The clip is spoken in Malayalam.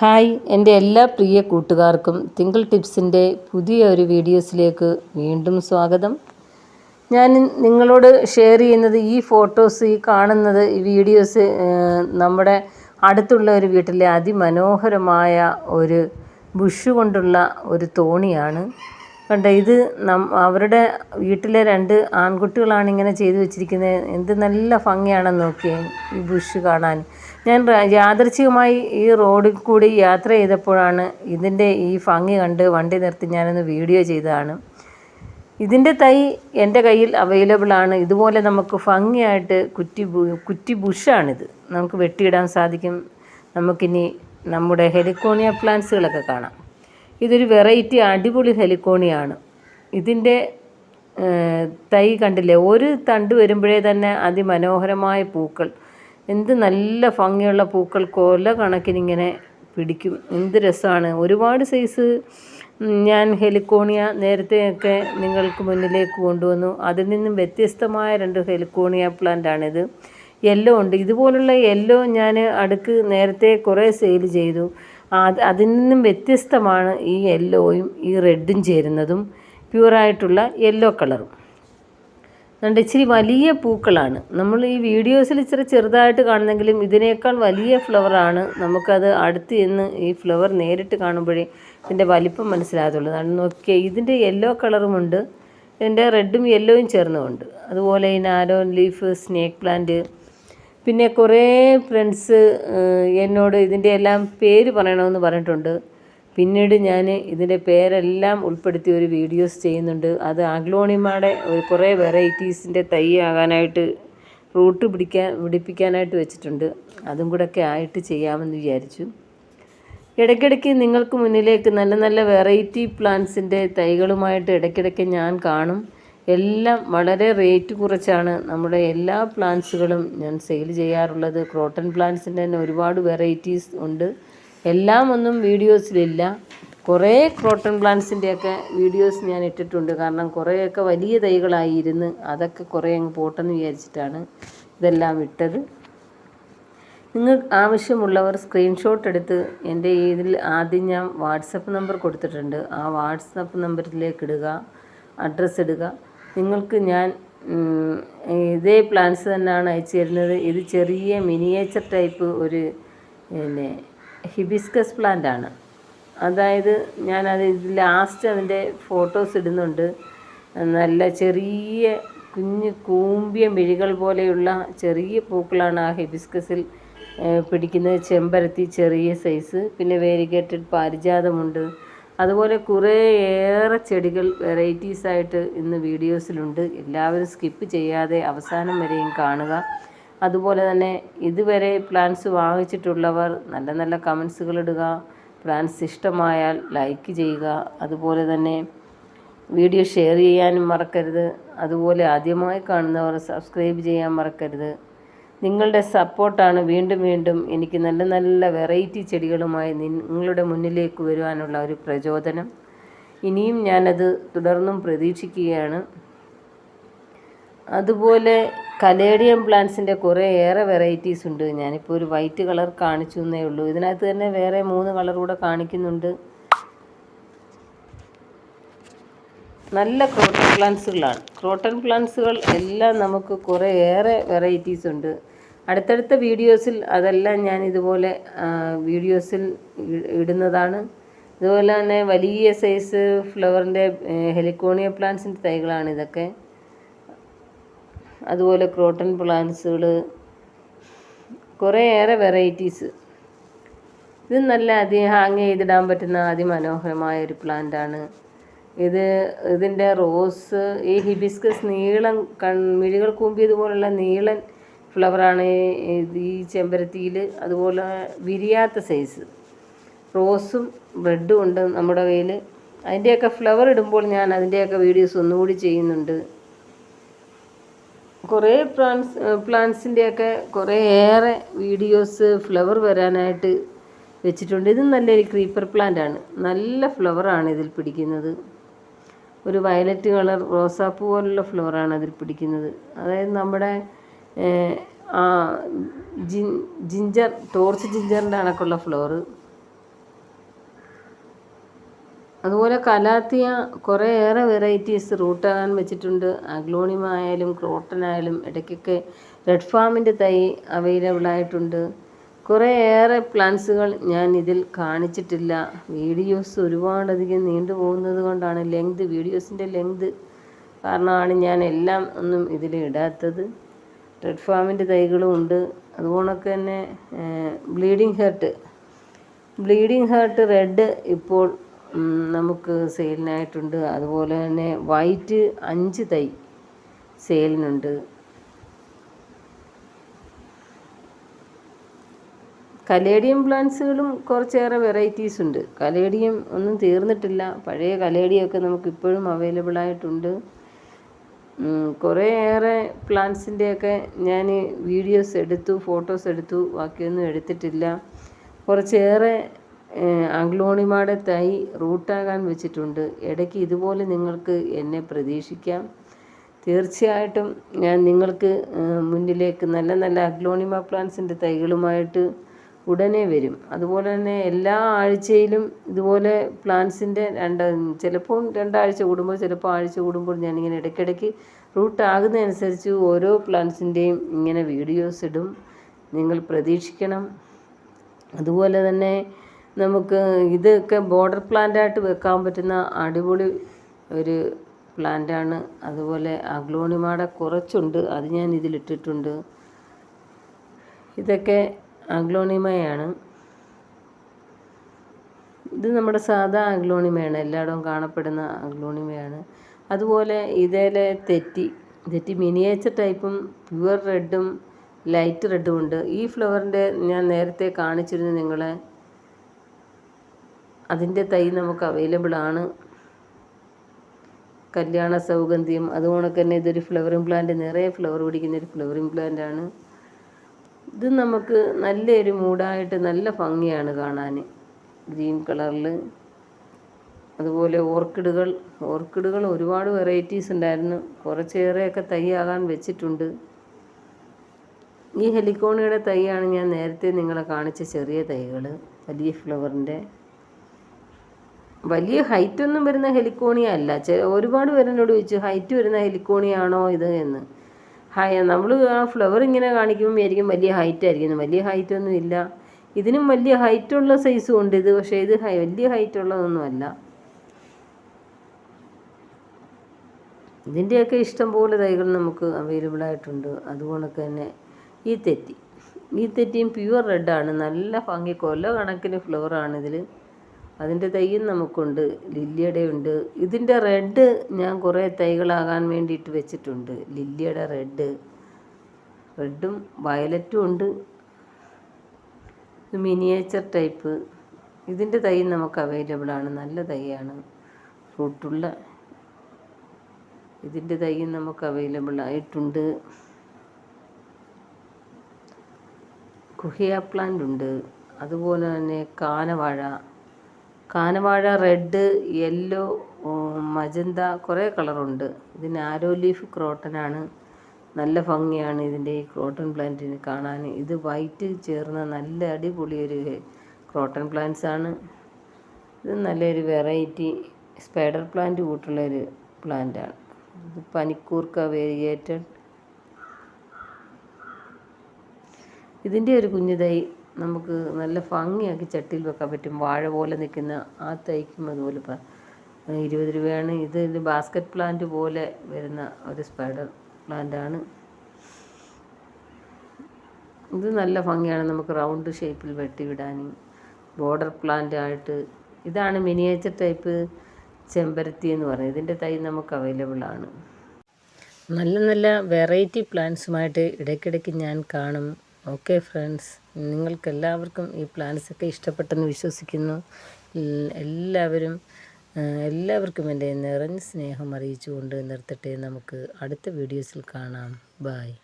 ഹായ് എന്റെ എല്ലാ പ്രിയ കൂട്ടുകാർക്കും തിങ്കിൾ ടിപ്സിന്റെ പുതിയ ഒരു വീഡിയോസിലേക്ക് വീണ്ടും സ്വാഗതം. ഞാൻ നിങ്ങളോട് ഷെയർ ചെയ്യുന്നത് ഈ ഫോട്ടോസ് ഈ കാണുന്നത് ഈ വീഡിയോസ് നമ്മുടെ അടുത്തുള്ള ഒരു വീട്ടിലെ അതിമനോഹരമായ ഒരു ബുഷ് കൊണ്ടുള്ള ഒരു തോണിയാണ്. കണ്ട ഇത് നം അവരുടെ വീട്ടിലെ രണ്ട് ആൺകുട്ടികളാണ് ഇങ്ങനെ ചെയ്തു വെച്ചിരിക്കുന്നത്. എന്ത് നല്ല ഭംഗിയാണെന്ന് നോക്കിയേ ഈ ബുഷ് കാണാൻ. ഞാൻ യാദർച്ഛികമായി ഈ റോഡിൽ കൂടി യാത്ര ചെയ്തപ്പോഴാണ് ഇതിന്റെ ഈ ഭംഗി കണ്ട് വണ്ടി നിർത്തി ഞാനൊന്ന് വീഡിയോ ചെയ്തതാണ്. ഇതിന്റെ തൈ എന്റെ കയ്യിൽ അവൈലബിൾ ആണ്. ഇതുപോലെ നമുക്ക് ഭംഗിയായിട്ട് കുറ്റി കുറ്റി ബുഷാണിത്. നമുക്ക് വെട്ടിയിടാൻ സാധിക്കും. നമുക്കിനി നമ്മുടെ ഹെലിക്കോണിയ പ്ലാന്റ്സുകളൊക്കെ കാണാം. ഇതൊരു വെറൈറ്റി അടിപൊളി ഹെലിക്കോണിയാണ് ഇതിന്റെ തൈ കണ്ടില്ലേ? ഒരു തണ്ട് വരുമ്പോഴേ തന്നെ അതിമനോഹരമായ പൂക്കൾ. എന്ത് നല്ല ഭംഗിയുള്ള പൂക്കൾ കൊല കണക്കിനിങ്ങനെ പിടിക്കും. എന്ത് രസമാണ് ഒരുപാട് സൈസ് ഞാൻ ഹെലിക്കോണിയ നേരത്തെയൊക്കെ നിങ്ങൾക്ക് മുന്നിലേക്ക് കൊണ്ടുവന്നു. അതിൽ നിന്നും വ്യത്യസ്തമായ രണ്ട് ഹെലിക്കോണിയ പ്ലാന്റാണിത് യെല്ലോ ഉണ്ട്. ഇതുപോലുള്ള യെല്ലോ ഞാൻ അടുക്ക് നേരത്തെ കുറേ സെയിൽ ചെയ്തു. അത് അതിൽ നിന്നും വ്യത്യസ്തമാണ് ഈ യെല്ലോയും ഈ റെഡും ചേരുന്നതും. പ്യുവറായിട്ടുള്ള യെല്ലോ കളറും അതുകൊണ്ട് ഇച്ചിരി വലിയ പൂക്കളാണ്. നമ്മൾ ഈ വീഡിയോസിൽ ഇച്ചിരി ചെറുതായിട്ട് കാണുന്നെങ്കിലും ഇതിനേക്കാൾ വലിയ ഫ്ലവറാണ് നമുക്കത് അടുത്ത് ചെന്ന് ഈ ഫ്ലവർ നേരിട്ട് കാണുമ്പോഴേ ഇതിന്റെ വലിപ്പം മനസ്സിലാകത്തുള്ളൂ. അതാണ് നോക്കിയേ ഇതിന്റെ യെല്ലോ കളറുമുണ്ട് ഇതിന്റെ റെഡും യെല്ലോയും ചേർന്നുമുണ്ട്. അതുപോലെ ഈ നാരോൺ ലീഫ് സ്നേക്ക് പ്ലാന്റ് പിന്നെ കുറേ ഫ്രണ്ട്സ് എന്നോട് ഇതിന്റെ എല്ലാം പേര് പറയണമെന്ന് പറഞ്ഞിട്ടുണ്ട്. പിന്നീട് ഞാൻ ഇതിന്റെ പേരെല്ലാം ഉൾപ്പെടുത്തി ഒരു വീഡിയോസ് ചെയ്യുന്നുണ്ട്. അത് ആഗ്ലോണിമയുടെ ഒരു കുറേ വെറൈറ്റീസിന്റെ തൈ ആകാനായിട്ട് റൂട്ട് പിടിക്കാൻ പിടിപ്പിക്കാനായിട്ട് വെച്ചിട്ടുണ്ട്. അതും കൂടെ ഒക്കെ ആയിട്ട് ചെയ്യാമെന്ന് വിചാരിച്ചു. ഇടയ്ക്കിടയ്ക്ക് നിങ്ങൾക്ക് മുന്നിലേക്ക് നല്ല നല്ല വെറൈറ്റി പ്ലാന്റ്സിന്റെ തൈകളുമായിട്ട് ഇടയ്ക്കിടയ്ക്ക് ഞാൻ കാണും. എല്ലാം വളരെ റേറ്റ് കുറച്ചാണ് നമ്മുടെ എല്ലാ പ്ലാന്റ്സുകളും ഞാൻ സെയിൽ ചെയ്യാറുള്ളത്. ക്രോട്ടൺ പ്ലാന്റ്സിന്റെ തന്നെ ഒരുപാട് വെറൈറ്റീസ് ഉണ്ട്. എല്ലാം ഒന്നും വീഡിയോസിലില്ല. കുറേ ക്രോട്ടൺ പ്ലാന്റ്സിന്റെയൊക്കെ വീഡിയോസ് ഞാൻ ഇട്ടിട്ടുണ്ട്. കാരണം കുറേയൊക്കെ വലിയ തൈകളായിരുന്നു അതൊക്കെ കുറേ അങ്ങ് പോട്ടെന്ന് വിചാരിച്ചിട്ടാണ് ഇതെല്ലാം ഇട്ടത് നിങ്ങൾ ആവശ്യമുള്ളവർ സ്ക്രീൻഷോട്ട് എടുത്ത് എന്റെ ഇതിൽ ആദ്യം ഞാൻ വാട്സപ്പ് നമ്പർ കൊടുത്തിട്ടുണ്ട്. ആ വാട്സപ്പ് നമ്പറിലേക്ക് ഇടുക അഡ്രസ്സ് ഇടുക. നിങ്ങൾക്ക് ഞാൻ ഇതേ പ്ലാന്റ്സ് തന്നെയാണ് അയച്ചു തരുന്നത്. ഇത് ചെറിയ മിനിയേച്ചർ ടൈപ്പ് ഒരു പിന്നെ ഹിബിസ്കസ് പ്ലാന്റ് ആണ്. അതായത് ഞാനത് ഇത് ലാസ്റ്റ് അതിന്റെ ഫോട്ടോസ് ഇടുന്നുണ്ട്. നല്ല ചെറിയ കുഞ്ഞ് കൂമ്പിയ മിഴികൾ പോലെയുള്ള ചെറിയ പൂക്കളാണ് ആ ഹിബിസ്കസിൽ പിടിക്കുന്നത്. ചെമ്പരത്തി ചെറിയ സൈസ് പിന്നെ വേരിഗേറ്റഡ് പാരിജാതമുണ്ട്. അതുപോലെ കുറേ ഏറെ ചെടികൾ വെറൈറ്റീസായിട്ട് ഇന്ന് വീഡിയോസിലുണ്ട് എല്ലാവരും സ്കിപ്പ് ചെയ്യാതെ അവസാനം വരെയും കാണുക. അതുപോലെ തന്നെ ഇതുവരെ പ്ലാൻസ് വാങ്ങിച്ചിട്ടുള്ളവർ നല്ല നല്ല കമൻസുകൾ ഇടുക പ്ലാൻസ് ഇഷ്ടമായാൽ ലൈക്ക് ചെയ്യുക അതുപോലെ തന്നെ വീഡിയോ ഷെയർ ചെയ്യാനും മറക്കരുത് അതുപോലെ ആദ്യമായി കാണുന്നവർ സബ്സ്ക്രൈബ് ചെയ്യാൻ മറക്കരുത്. നിങ്ങളുടെ സപ്പോർട്ടാണ് വീണ്ടും വീണ്ടും എനിക്ക് നല്ല നല്ല വെറൈറ്റി ചെടികളുമായി നിങ്ങളുടെ മുന്നിലേക്ക് വരുവാനുള്ള ഒരു പ്രചോദനം. ഇനിയും ഞാനത് തുടർന്നും പ്രതീക്ഷിക്കുകയാണ്. അതുപോലെ കലേഡിയം പ്ലാന്റ്സിന്റെ കുറേ ഏറെ വെറൈറ്റീസ് ഉണ്ട്. ഞാനിപ്പോൾ ഒരു വൈറ്റ് കളർ കാണിച്ചു എന്നേ ഉള്ളൂ. ഇതിനകത്ത് തന്നെ വേറെ മൂന്ന് കളർ കൂടെ കാണിക്കുന്നുണ്ട്. നല്ല ക്രോട്ടൺ പ്ലാന്റ്സുകളാണ്. ക്രോട്ടൺ പ്ലാന്റ്സുകൾ എല്ലാം നമുക്ക് കുറേ ഏറെ വെറൈറ്റീസ് ഉണ്ട്. അടുത്തടുത്ത വീഡിയോസിൽ അതെല്ലാം ഞാൻ ഇതുപോലെ വീഡിയോസിൽ ഇടുന്നതാണ്. ഇതുപോലെ തന്നെ വലിയ സൈസ് ഫ്ലവറിന്റെ ഹെലിക്കോണിയ പ്ലാന്റ്സിന്റെ തൈകളാണ് ഇതൊക്കെ. അതുപോലെ ക്രോട്ടൺ പ്ലാന്റ്സുകൾ കുറേയേറെ വെറൈറ്റീസ്. ഇത് നല്ല അതി ഹാങ് ചെയ്തിടാൻ പറ്റുന്ന അതിമനോഹരമായ ഒരു പ്ലാന്റാണ്. ഇത് ഇതിന്റെ റോസ് ഈ ഹിബിസ്കസ് നീളം കൺ മിഴികൾ കൂമ്പിയതുപോലുള്ള നീളൻ ഫ്ലവറാണ് ഈ ചെമ്പരത്തിയിൽ അതുപോലെ വിരിയാത്ത സൈസ്. റോസും റെഡും ഉണ്ട് നമ്മുടെ കയ്യിൽ. അതിന്റെയൊക്കെ ഫ്ലവർ ഇടുമ്പോൾ ഞാൻ അതിന്റെയൊക്കെ വീഡിയോസ് ഒന്നുകൂടി ചെയ്യുന്നുണ്ട്. കുറേ പ്ലാന്റ്സ് പ്ലാന്റ്സിന്റെയൊക്കെ കുറേ ഏറെ വീഡിയോസ് ഫ്ലവർ വരാനായിട്ട് വെച്ചിട്ടുണ്ട്. ഇത് നല്ലൊരു ക്രീപ്പർ പ്ലാന്റ് ആണ്. നല്ല ഫ്ലവറാണ് ഇതിൽ പിടിക്കുന്നത്. ഒരു വയലറ്റ് കളർ റോസാപ്പൂ പോലുള്ള ഫ്ലവറാണ് അതിൽ പിടിക്കുന്നത്. അതായത് നമ്മുടെ ജിഞ്ചർ ടോർച്ച് ജിഞ്ചറിന്റെ കണക്കുള്ള ഫ്ലവർ അതുപോലെ കലാത്തിയ കുറേയേറെ വെറൈറ്റീസ് റൂട്ടാകാൻ വെച്ചിട്ടുണ്ട്. അഗ്ലോണിമ ആയാലും ക്രോട്ടൺ ആയാലും ഇടയ്ക്കൊക്കെ റെഡ് ഫാമിന്റെ തൈ അവൈലബിൾ ആയിട്ടുണ്ട്. കുറേയേറെ പ്ലാന്റ്സുകൾ ഞാൻ ഇതിൽ കാണിച്ചിട്ടില്ല. വീഡിയോസ് ഒരുപാടധികം നീണ്ടു പോകുന്നത് കൊണ്ടാണ് ലെങ്ത് വീഡിയോസിന്റെ ലെങ്ത് കാരണമാണ് ഞാൻ എല്ലാം ഒന്നും ഇതിൽ ഇടാത്തത്. റെഡ് ഫാമിന്റെ തൈകളും ഉണ്ട്. അതുകൊണ്ടൊക്കെ തന്നെ bleeding heart bleeding heart red ഇപ്പോൾ നമുക്ക് സെയിലിനായിട്ടുണ്ട്. അതുപോലെ തന്നെ വൈറ്റ് അഞ്ച് തൈ സെയിലിനുണ്ട്. കലേഡിയം പ്ലാന്റ്സുകളും കുറച്ചേറെ വെറൈറ്റീസ് ഉണ്ട്. കലേഡിയം ഒന്നും തീർന്നിട്ടില്ല. പഴയ കലേഡിയമൊക്കെ നമുക്ക് ഇപ്പോഴും അവൈലബിൾ ആയിട്ടുണ്ട് കുറേയേറെ പ്ലാന്റ്സിന്റെയൊക്കെ ഞാൻ വീഡിയോസ് എടുത്തു ഫോട്ടോസ് എടുത്തു ബാക്കിയൊന്നും എടുത്തിട്ടില്ല. കുറച്ചേറെ ആഗ്ലോണിമയുടെ തൈ റൂട്ടാകാൻ വെച്ചിട്ടുണ്ട്. ഇടയ്ക്ക് ഇതുപോലെ നിങ്ങൾക്ക് എന്നെ പ്രതീക്ഷിക്കാം. തീർച്ചയായിട്ടും ഞാൻ നിങ്ങൾക്ക് മുന്നിലേക്ക് നല്ല നല്ല അഗ്ലോണിമ പ്ലാന്റ്സിന്റെ തൈകളുമായിട്ട് ഉടനെ വരും. അതുപോലെ തന്നെ എല്ലാ ആഴ്ചയിലും ഇതുപോലെ പ്ലാന്റ്സിന്റെ രണ്ട് ചിലപ്പോൾ രണ്ടാഴ്ച കൂടുമ്പോൾ ചിലപ്പോൾ ആഴ്ച കൂടുമ്പോൾ ഞാനിങ്ങനെ ഇടയ്ക്കിടയ്ക്ക് റൂട്ട് ആകുന്നതനുസരിച്ച് ഓരോ പ്ലാന്റ്സിന്റെയും ഇങ്ങനെ വീഡിയോസ് ഇടും. നിങ്ങൾ പ്രതീക്ഷിക്കണം. അതുപോലെ തന്നെ നമുക്ക് ഇതൊക്കെ ബോർഡർ പ്ലാന്റായിട്ട് വെക്കാൻ പറ്റുന്ന അടിപൊളി ഒരു പ്ലാന്റാണ് അതുപോലെ അഗ്ലോണിമാടെ കുറച്ചുണ്ട്. അത് ഞാൻ ഇതിലിട്ടിട്ടുണ്ട്. ഇതൊക്കെ അഗ്ലോണിമയാണ്. ഇത് നമ്മുടെ സാധാ അഗ്ലോണിമയാണ്. എല്ലായിടവും കാണപ്പെടുന്ന അഗ്ലോണിമയാണ്. അതുപോലെ ഇതിലെ തെറ്റി തെറ്റി മിനിയേച്ചർ ടൈപ്പും പ്യുവർ റെഡും ലൈറ്റ് റെഡും ഉണ്ട്. ഈ ഫ്ലവറിന്റെ ഞാൻ നേരത്തെ കാണിച്ചിരുന്നു നിങ്ങളെ. അതിന്റെ തൈ നമുക്ക് അവൈലബിൾ ആണ്. കല്യാണ സൗഗന്ധ്യം അതുകൊണ്ടൊക്കെ തന്നെ ഇതൊരു ഫ്ലവറിംഗ് പ്ലാന്റ് നിറയെ ഫ്ലവർ പിടിക്കുന്ന ഒരു ഫ്ലവറിംഗ് പ്ലാന്റ് ആണ്. ഇത് നമുക്ക് നല്ലൊരു മൂടായിട്ട് നല്ല ഭംഗിയാണ് കാണാൻ. ഗ്രീൻ കളറിൽ. അതുപോലെ ഓർക്കിഡുകൾ. ഓർക്കിഡുകൾ ഒരുപാട് വെറൈറ്റീസ് ഉണ്ടായിരുന്നു. കുറച്ചേറെയൊക്കെ തൈയാകാൻ വെച്ചിട്ടുണ്ട്. ഈ ഹെലിക്കോണിയുടെ തൈയാണ് ഞാൻ നേരത്തെ നിങ്ങളെ കാണിച്ച ചെറിയ തൈകൾ വലിയ ഫ്ലവറിന്റെ വലിയ ഹൈറ്റ് ഒന്നും വരുന്ന ഹെലിക്കോണിയ അല്ല. ഒരുപാട് പേരെന്നോട് ചോദിച്ചു ഹൈറ്റ് വരുന്ന ഹെലിക്കോണിയാണോ ഇത്? എന്ന്. ഹൈ നമ്മൾ ആ ഫ്ലവർ ഇങ്ങനെ കാണിക്കുമ്പോൾ വലിയ ഹൈറ്റ് ആയിരിക്കും. വലിയ ഹൈറ്റ് ഒന്നും ഇല്ല. ഇതിനും വലിയ ഹൈറ്റ് ഉള്ള സൈസും ഉണ്ട് ഇത്. പക്ഷേ ഇത് വലിയ ഹൈറ്റ് ഉള്ളതൊന്നും അല്ല. ഇതിന്റെയൊക്കെ ഇഷ്ടം പോലെ തൈകൾ നമുക്ക് അവൈലബിൾ ആയിട്ടുണ്ട്. അതുകൊണ്ടൊക്കെ തന്നെ ഈ തെറ്റി. ഈ തെറ്റിയും പ്യുവർ റെഡ് ആണ്. നല്ല ഭംഗി. കൊല്ല കണക്കിന് ഫ്ലവറാണ് ഇതിൽ അതിന്റെ തൈയും നമുക്കുണ്ട് ലില്ലിയുടെ ഉണ്ട് ഇതിന്റെ റെഡ് ഞാൻ കുറേ തൈകളാകാൻ വേണ്ടിയിട്ട് വെച്ചിട്ടുണ്ട്. ലില്ലിയുടെ റെഡ്. റെഡും വയലറ്റും ഉണ്ട്. Miniature type. ഇതിന്റെ തൈ നമുക്ക് അവൈലബിൾ ആണ്. നല്ല തൈയാണ്. ഫ്രൂട്ടുള്ള ഇതിന്റെ തൈയും നമുക്ക് അവൈലബിൾ ആയിട്ടുണ്ട്. കുഹിയ പ്ലാന്റ് ഉണ്ട്. അതുപോലെ തന്നെ കാനവാഴ. കാനവാഴ റെഡ് യെല്ലോ മജന്ത കുറേ കളറുണ്ട്. ഇതിന് ആരോ ലീഫ് ക്രോട്ടനാണ്. നല്ല ഭംഗിയാണ് ഇതിന്റെ ഈ ക്രോട്ടൺ പ്ലാന്റിന് കാണാൻ. ഇത് വൈറ്റ് ചേർന്ന നല്ല അടിപൊളി ഒരു ക്രോട്ടൺ പ്ലാന്റ്സ് ആണ്. ഇത് നല്ലൊരു വെറൈറ്റി സ്പൈഡർ പ്ലാന്റ് കൂട്ടുള്ളൊരു പ്ലാന്റാണ് ഇത് പനിക്കൂർക്ക വേരിയേറ്റഡ് ഇതിന്റെ ഒരു കുഞ്ഞു തൈ നമുക്ക് നല്ല ഭംഗിയാക്കി ചട്ടിയിൽ വെക്കാൻ പറ്റും. വാഴ പോലെ നിൽക്കുന്ന ആ തൈക്കും അതുപോലെ ഇരുപത് രൂപയാണ്. ഇത് ഇത് ബാസ്ക്കറ്റ് പ്ലാന്റ് പോലെ വരുന്ന ഒരു സ്പൈഡർ പ്ലാന്റാണ് ഇത് നല്ല ഭംഗിയാണ് നമുക്ക് റൗണ്ട് ഷേപ്പിൽ വെട്ടിവിടാനും ബോർഡർ പ്ലാന്റ് ആയിട്ട് ഇതാണ് മിനിയേച്ചർ ടൈപ്പ് ചെമ്പരത്തി എന്ന് പറയുന്നത്. ഇതിന്റെ തൈ നമുക്ക് അവൈലബിൾ ആണ്. നല്ല നല്ല വെറൈറ്റി പ്ലാന്റ്സുമായിട്ട് ഇടയ്ക്കിടയ്ക്ക് ഞാൻ കാണും. ഓക്കെ ഫ്രണ്ട്സ് നിങ്ങൾക്കെല്ലാവർക്കും ഈ പ്ലാന്റ്സ് ഒക്കെ ഇഷ്ടപ്പെട്ടെന്ന് വിശ്വസിക്കുന്നു. എല്ലാവരും എല്ലാവർക്കും എന്റെ നിറഞ്ഞ സ്നേഹം അറിയിച്ചുകൊണ്ട് നിർത്തട്ടെ. നമുക്ക് അടുത്ത വീഡിയോസിൽ കാണാം. ബായ്